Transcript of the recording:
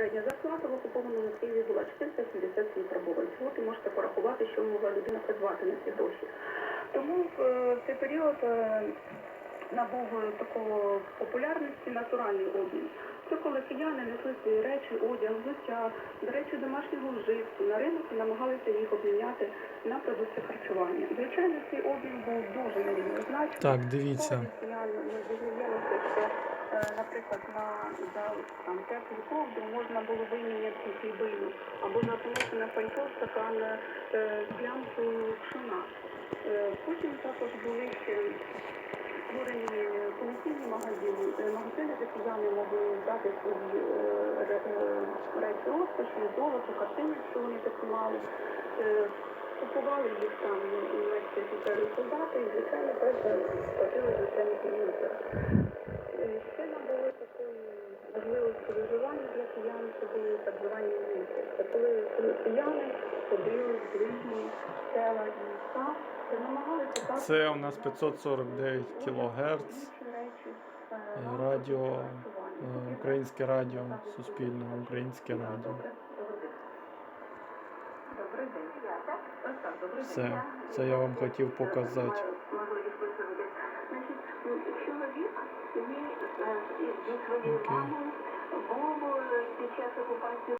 Середня зарплата в окупованому Києві була 477 карбованців. От і можете порахувати, що могла людина придбати на ці гроші. Тому в е, цей період е, набув такого популярності натуральний обмін. Це коли кияни несли свої речі, одяг, взуття, до речі, домашнього вжитку на ринок і намагалися їх обміняти на продукти харчування. Звичайно, цей обмін був дуже нерівнозначний. Так, дивіться. Ми дізнаємося, що, наприклад, на за там теплу ковдру можна було виміняти хлібину або за понесене пальто стакан е, з плямкою. Е, Потім також були ще створені комісійні магазини, Е, магазини, де кияни могли здати е, е, речі розкоші, золото, картини, що вони такі мали. Е, Купували їх там німецькі офіцери і солдати, і звичайно просто платили звичайно комітет. Ще набули такої можливості виживання для киян, що були так звані місяці. Це коли коли кияни ходили в Це у нас 549 кГц. Радіо, е, українське радіо, суспільне, українське радіо. Все, це я вам хотів показати. Чоловік